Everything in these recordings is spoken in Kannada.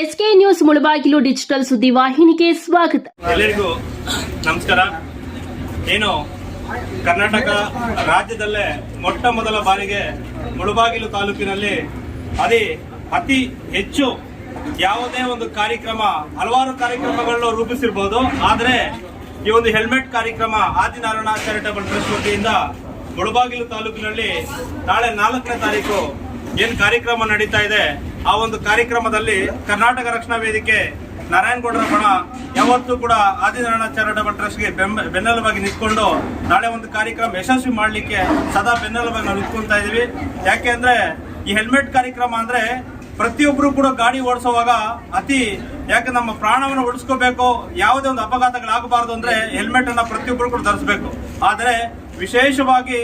ಎಸ್ಕೆ ನ್ಯೂಸ್ ಮುಳಬಾಗಿಲು ಡಿಜಿಟಲ್ ಸುದ್ದಿ ವಾಹಿನಿಗೆ ಸ್ವಾಗತ. ಎಲ್ಲರಿಗೂ ನಮಸ್ಕಾರ. ಏನು, ಕರ್ನಾಟಕ ರಾಜ್ಯದಲ್ಲೇ ಮೊಟ್ಟ ಮೊದಲ ಬಾರಿಗೆ ಮುಳಬಾಗಿಲು ತಾಲೂಕಿನಲ್ಲಿ ಅದೇ ಅತಿ ಹೆಚ್ಚು ಯಾವುದೇ ಒಂದು ಕಾರ್ಯಕ್ರಮ, ಹಲವಾರು ಕಾರ್ಯಕ್ರಮಗಳನ್ನು ರೂಪಿಸಿರ್ಬೋದು. ಆದರೆ, ಈ ಒಂದು ಹೆಲ್ಮೆಟ್ ಕಾರ್ಯಕ್ರಮ ಆದಿನಾರಾಯಣ ಚಾರಿಟಬಲ್ ಟ್ರಸ್ಟ್ ವತಿಯಿಂದ ಮುಳಬಾಗಿಲು ತಾಲೂಕಿನಲ್ಲಿ ನಾಳೆ ನಾಲ್ಕನೇ ತಾರೀಕು ಏನ್ ಕಾರ್ಯಕ್ರಮ ನಡೀತಾ ಇದೆ ಆ ಒಂದು ಕಾರ್ಯಕ್ರಮದಲ್ಲಿ ಕರ್ನಾಟಕ ರಕ್ಷಣಾ ವೇದಿಕೆ ನಾರಾಯಣಗೌಡರ ಬಣ ಯಾವತ್ತೂ ಕೂಡ ಆದಿನಾರಾಯಣ ಚಾರಿಟಬಲ್ ಟ್ರಸ್ಟ್ಗೆ ಬೆನ್ನೆಲುಬಾಗಿ ನಿಂತ್ಕೊಂಡು ನಾಳೆ ಒಂದು ಕಾರ್ಯಕ್ರಮ ಯಶಸ್ವಿ ಮಾಡಲಿಕ್ಕೆ ಸದಾ ಬೆನ್ನೆಲುಬಾಗಿ ನಾವು ನಿಂತ್ಕೊಂತಾ ಇದೀವಿ. ಯಾಕೆ ಅಂದ್ರೆ ಈ ಹೆಲ್ಮೆಟ್ ಕಾರ್ಯಕ್ರಮ ಅಂದ್ರೆ ಪ್ರತಿಯೊಬ್ಬರು ಕೂಡ ಗಾಡಿ ಓಡಿಸುವಾಗ ಅತಿ ಯಾಕೆ ನಮ್ಮ ಪ್ರಾಣವನ್ನು ಉಳಿಸ್ಕೋಬೇಕು, ಯಾವುದೇ ಒಂದು ಅಪಘಾತಗಳಾಗಬಾರದು ಅಂದ್ರೆ ಹೆಲ್ಮೆಟ್ ಅನ್ನ ಪ್ರತಿಯೊಬ್ಬರು ಕೂಡ ಧರಿಸಬೇಕು. ಆದರೆ ವಿಶೇಷವಾಗಿ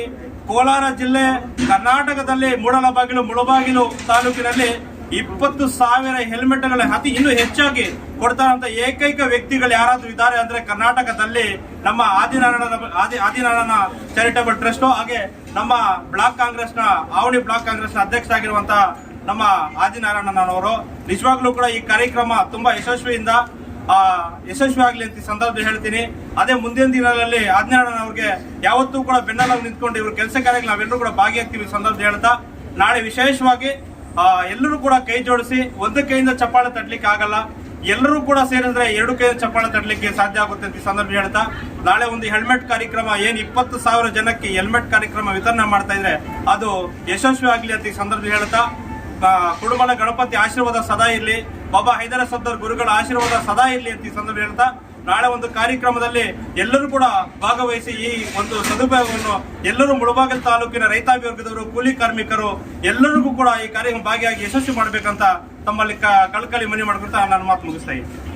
ಕೋಲಾರ ಜಿಲ್ಲೆ ಕರ್ನಾಟಕದಲ್ಲಿ ಮೂಡಲಬಾಗಿಲು, ಮುಳಬಾಗಿಲು ತಾಲೂಕಿನಲ್ಲಿ ಇಪ್ಪತ್ತು ಸಾವಿರ ಹೆಲ್ಮೆಟ್ಗಳ ಅತಿ ಇನ್ನೂ ಹೆಚ್ಚಾಗಿ ಕೊಡ್ತಾರಂತ ಏಕೈಕ ವ್ಯಕ್ತಿಗಳು ಯಾರಾದ್ರೂ ಇದ್ದಾರೆ ಅಂದ್ರೆ ಕರ್ನಾಟಕದಲ್ಲಿ ನಮ್ಮ ಆದಿನಾರಾಯಣ ಆದಿ ಆದಿನಾರಾಯಣ ಚಾರಿಟಬಲ್ ಟ್ರಸ್ಟ್ ಹಾಗೆ ನಮ್ಮ ಬ್ಲಾಕ್ ಕಾಂಗ್ರೆಸ್ನ, ಆವಣಿ ಬ್ಲಾಕ್ ಕಾಂಗ್ರೆಸ್ನ ಅಧ್ಯಕ್ಷರಾಗಿರುವಂತ ನಮ್ಮ ಆದಿನಾರಾಯಣನವರು. ನಿಜವಾಗ್ಲೂ ಕೂಡ ಈ ಕಾರ್ಯಕ್ರಮ ತುಂಬಾ ಯಶಸ್ವಿಯಿಂದ ಯಶಸ್ವಿ ಆಗ್ಲಿ ಅಂತ ಸಂದರ್ಭದಲ್ಲಿ ಹೇಳ್ತೀನಿ. ಅದೇ ಮುಂದಿನ ದಿನಗಳಲ್ಲಿ ಆದಿನಾರಾಯಣ ಅವ್ರಿಗೆ ಯಾವತ್ತೂ ಕೂಡ ಬೆನ್ನಲ್ಲಿ ನಿಂತ್ಕೊಂಡು ಇವ್ರ ಕೆಲಸ ಕಾರ್ಯಗಳು ನಾವೆಲ್ಲರೂ ಕೂಡ ಭಾಗಿಯಾಗ್ತೀವಿ ಈ ಸಂದರ್ಭದಲ್ಲಿ ಹೇಳ್ತಾ. ನಾಳೆ ವಿಶೇಷವಾಗಿ ಎಲ್ಲರೂ ಕೂಡ ಕೈ ಜೋಡಿಸಿ, ಒಂದು ಕೈಯಿಂದ ಚಪ್ಪಾಳೆ ತಟ್ಟಲಿಕ್ಕೆ ಆಗಲ್ಲ. ಎಲ್ಲರೂ ಕೂಡ ಸೇರಿದ್ರೆ ಎರಡು ಕೈಯಿಂದ ಚಪ್ಪಾಳೆ ತಟ್ಟಲಿಕ್ಕೆ ಸಾಧ್ಯ ಆಗುತ್ತೆ ಅಂತ ಈ ಸಂದರ್ಭ ಹೇಳ್ತಾ, ನಾಳೆ ಒಂದು ಹೆಲ್ಮೆಟ್ ಕಾರ್ಯಕ್ರಮ, ಏನ್ ಇಪ್ಪತ್ತು ಸಾವಿರ ಜನಕ್ಕೆ ಹೆಲ್ಮೆಟ್ ಕಾರ್ಯಕ್ರಮ ವಿತರಣೆ ಮಾಡ್ತಾ ಇದ್ರೆ ಅದು ಯಶಸ್ವಿ ಆಗ್ಲಿ ಅಂತ ಈ ಸಂದರ್ಭ ಹೇಳ್ತಾ ಕುಡುಮಲ ಗಣಪತಿ ಆಶೀರ್ವಾದ ಸದಾ ಇರಲಿ, ಬಾಬಾ ಹೈದರ ಸದ್ದರ್ ಗುರುಗಳ ಆಶೀರ್ವಾದ ಸದಾ ಇರಲಿ ಅಂತ ಈ ಸಂದರ್ಭ ಹೇಳ್ತಾ ನಾಳೆ ಒಂದು ಕಾರ್ಯಕ್ರಮದಲ್ಲಿ ಎಲ್ಲರೂ ಕೂಡ ಭಾಗವಹಿಸಿ ಈ ಒಂದು ಸದುಪಯೋಗವನ್ನು ಎಲ್ಲರೂ ಮುಳಬಾಗಿಲು ತಾಲೂಕಿನ ರೈತಾಪಿ ವರ್ಗದವರು ಕೂಲಿ ಕಾರ್ಮಿಕರು ಎಲ್ಲರಿಗೂ ಕೂಡ ಈ ಕಾರ್ಯಕ್ರಮ ಭಾಗಿಯಾಗಿ ಯಶಸ್ವಿ ಮಾಡಬೇಕಂತ ತಮ್ಮಲ್ಲಿ ಕಳಕಳಿ ಮನವಿ ಮಾಡ್ಕೊಳ್ತಾ ನಾನು ಮಾತು ಮುಗಿಸ್ತಾ ಇದ್ದೀನಿ.